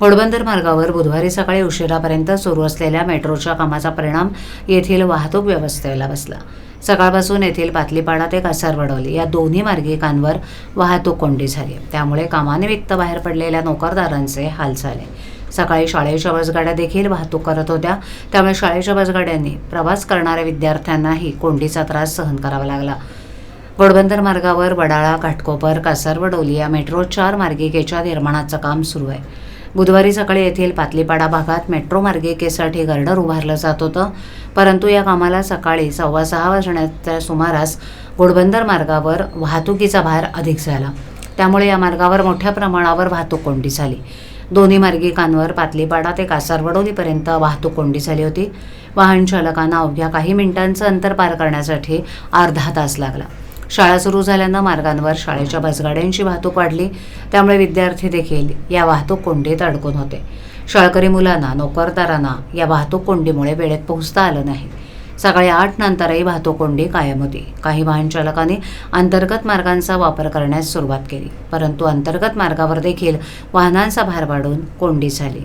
घोडबंदर मार्गावर बुधवारी सकाळी उशिरापर्यंत सुरू असलेल्या मेट्रोच्या कामाचा परिणाम येथील वाहतूक व्यवस्थेला बसला. सकाळपासून येथील पातलीपाडा ते कासारवडवली या दोन्ही मार्गिकांवर वाहतूक कोंडी झाली. त्यामुळे कामानिमित्त बाहेर पडलेल्या नोकरदारांचे हाल झाले. सकाळी शाळेच्या बसगाड्या देखील वाहतूक करत होत्या. त्यामुळे शाळेच्या बसगाड्यांनी प्रवास करणाऱ्या विद्यार्थ्यांनाही कोंडीचा त्रास सहन करावा लागला. घोडबंदर मार्गावर वडाळा घाटकोपर कासारवडोली या मेट्रो चार मार्गिकेच्या निर्माणाचं काम सुरू आहे. बुधवारी सकाळी येथील पातलीपाडा भागात मेट्रो मार्गिकेसाठी गर्डर उभारलं जात होतं. परंतु या कामाला सकाळी सव्वा सहा वाजण्याच्या सुमारास घोडबंदर मार्गावर वाहतुकीचा भार अधिक झाला. त्यामुळे या मार्गावर मोठ्या प्रमाणावर वाहतूक कोंडी झाली. दोन्ही मार्गिकांवर पातलीपाडा ते कासारवडोलीपर्यंत वाहतूक कोंडी झाली होती. वाहन चालकांना अवघ्या काही मिनिटांचं अंतर पार करण्यासाठी अर्धा तास लागला. शाळा सुरू झाल्यानं मार्गांवर शाळेच्या बसगाड्यांची वाहतूक वाढली. त्यामुळे विद्यार्थी देखील या वाहतूक कोंडीत अडकून होते. शाळकरी मुलांना नोकरदारांना या वाहतूक कोंडीमुळे वेळेत पोहोचता आलं नाही. सकाळी आठ नंतरही वाहतूक कोंडी कायम होती. काही वाहन चालकांनी अंतर्गत मार्गांचा वापर करण्यास सुरुवात केली परंतु अंतर्गत मार्गावर देखील वाहनांचा भार वाढून कोंडी झाली.